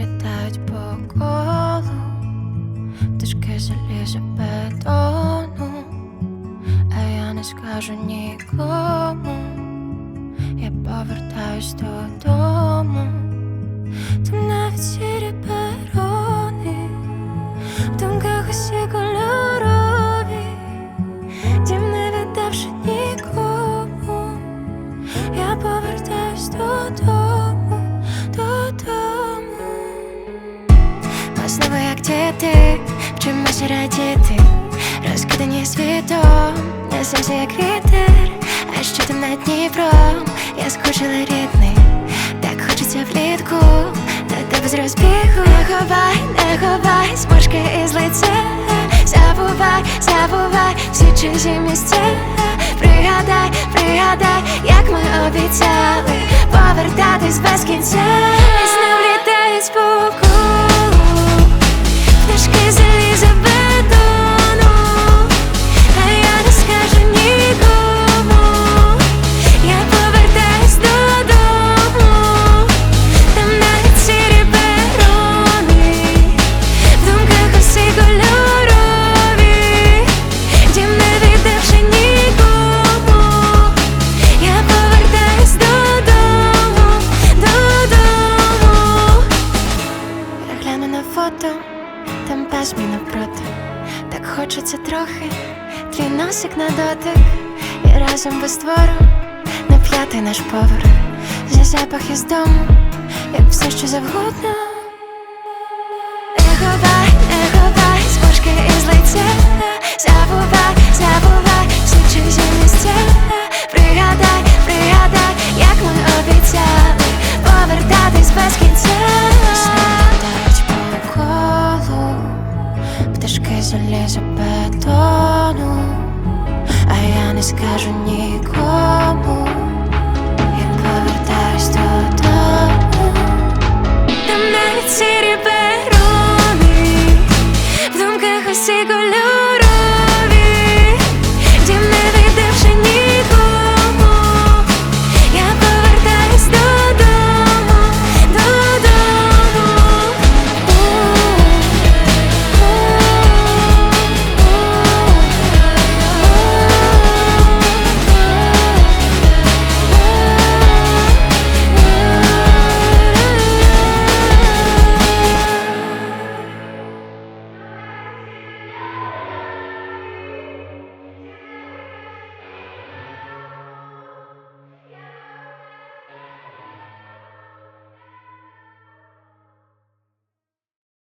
літають по колу, пташки залізе бетону, а я не скажу нікому, я повертаюсь додому, Там навіть сірі діти, вчимося радіти, розкидані світом, несемося як вітер, а що там над Дніпром, я скучила рідний, так хочеться влітку, до тебе з розбігу Не ховай, не ховай, смужки із лиця, забувай, забувай всі чужі місця, пригадай, пригадай, як ми обіцяли. Повертатись без кінця, фото, там пес мій навпроти. Так хочеться трохи, твій носик на дотик. І разом без твору на п'ятий наш поверх. За запах із дому, як все що завгодно Пташки заліза бетону А я не скажу нікому. Я повертаюсь додому. Там навіть сірі перони В думках усі